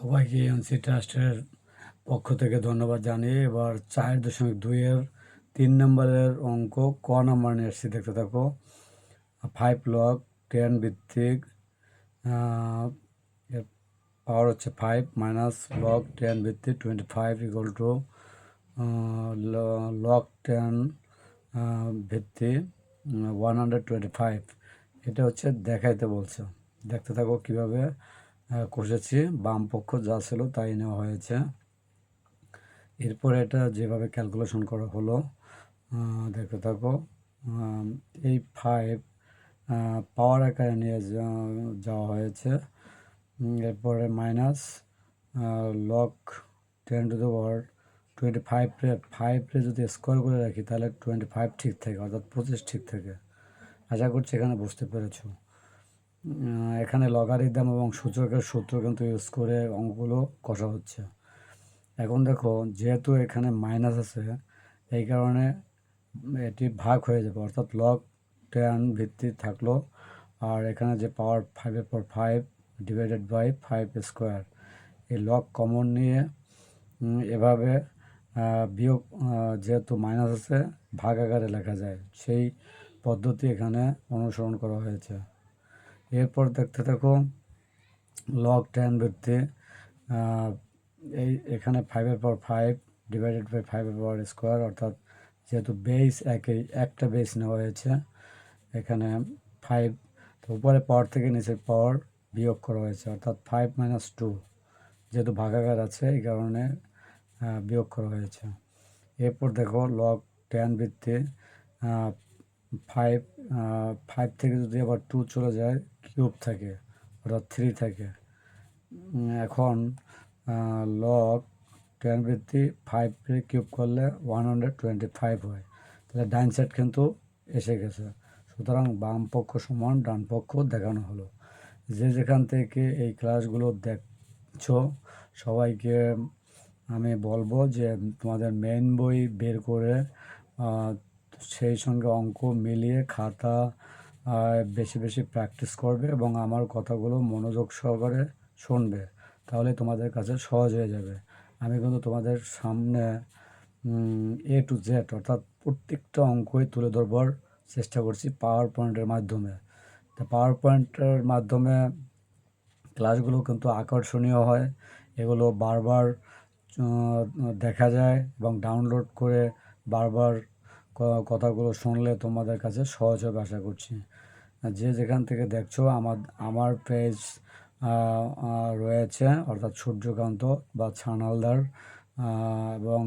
সবাইকে এনসি ট্রাস্টের পক্ষ থেকে ধন্যবাদ জানিয়ে এবার চার দশমিক দুইয়ের তিন নম্বরের অঙ্ক ক নম্বর নিয়ে এসেছি। দেখতে থাকো। ফাইভ লক টেন ভিত্তিক পাওয়ার হচ্ছে ফাইভ মাইনাস লক টেন ভিত্তিক twenty five equal to log ten ভিত্তি ওয়ান হান্ড্রেড টোয়েন্টি ফাইভ এটা হচ্ছে দেখাইতে বলছে। দেখতে থাকো কীভাবে কষেছি বাম পক্ষ যা ছিল তাই নেওয়া হয়েছে। এরপর এটা যেভাবে ক্যালকুলেশন করা হলো দেখতে থাকো। এই ফাইভ পাওয়ার আকারে নিয়ে যাওয়া হয়েছে। এরপরে minus log ten to the power twenty ফাইভে ফাইভে যদি স্কোয়ার করে রাখি তাহলে টোয়েন্টি ফাইভ ঠিক থাকে, অর্থাৎ পঁচিশ ঠিক থাকে। আশা করছি এখানে বুঝতে পেরেছ। এখানে লগারিদম এবং সূচকের সূত্র কিন্তু ইউজ করে অঙ্কগুলো কষা হচ্ছে। এখন দেখো, যেহেতু এখানে মাইনাস আছে, এই কারণে এটি ভাগ হয়ে যাবে, অর্থাৎ লগ টেন ভিত্তি থাকল, আর এখানে যে পাওয়ার ফাইভের পর five divided by five square এই লগ কমন নিয়ে এভাবে বিয়োগ যেহেতু মাইনাস আছে ভাগ আকারে লেখা যায়। সেই পদ্ধতি এখানে অনুসরণ করা হয়েছে। এরপর দেখতে থাকো লগ টেন ভিত্তি এই এখানে ফাইভের পর ফাইভ ডিভাইডেড বাই ফাইভের পাওয়ার স্কোয়ার অর্থাৎ যেহেতু বেস একই, একটা বেস নেওয়া হয়েছে, এখানে ফাইভ তো উপরে পাওয়ার থেকে নিচের পাওয়ার বিয়োগ করা হয়েছে, অর্থাৎ ফাইভ মাইনাস টু যেহেতু ভাগাগার আছে, এই কারণে বিয়োগ করা হয়েছে। এরপর দেখো লগ টেন ভিত্তি ফাইভ ফাইভ থেকে যদি আবার টু চলে যায় কিউব থাকে অর্থাৎ থ্রি থাকে। এখন লগ টেন ভিত্তি ফাইভে কিউব করলে ওয়ান হান্ড্রেড টোয়েন্টি ফাইভ হয়। তাহলে ডাইন সাইড কিন্তু এসে গেছে। সুতরাং বাম পক্ষ সমান ডান পক্ষ দেখানো হলো। যে যেখান থেকে এই ক্লাসগুলো দেখছ, সবাইকে আমি বলব যে তোমাদের মেন বই বের করে সেই সঙ্গে অঙ্ক মিলিয়ে খাতা বেশি বেশি প্র্যাকটিস করবে এবং আমার কথাগুলো মনোযোগ সহকারে শুনবে। তাহলে তোমাদের কাছে সহজ হয়ে যাবে। আমি কিন্তু তোমাদের সামনে এ টু জেড অর্থাৎ প্রত্যেকটা অঙ্কই তুলে ধরবার চেষ্টা করছি পাওয়ার পয়েন্টের মাধ্যমে। তো পাওয়ার পয়েন্টের মাধ্যমে ক্লাসগুলো কিন্তু আকর্ষণীয় হয়। এগুলো বারবার দেখা যায় এবং ডাউনলোড করে বারবার কথাগুলো শুনলে তোমাদের কাছে সহজ হবে আশা করছি। যে যেখান থেকে দেখছ আমার আমার পেজ রয়েছে, অর্থাৎ সূর্যকান্ত বা ছানালদার এবং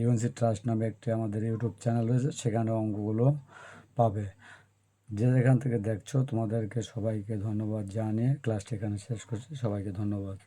ইউএনসি ট্রাস্ট নামে একটি আমাদের ইউটিউব চ্যানেল রয়েছে, সেখানে অঙ্কগুলো পাবে। যে যেখান থেকে দেখছ তোমাদেরকে সবাইকে ধন্যবাদ জানিয়ে ক্লাসটি এখানে শেষ করছি। সবাইকে ধন্যবাদ।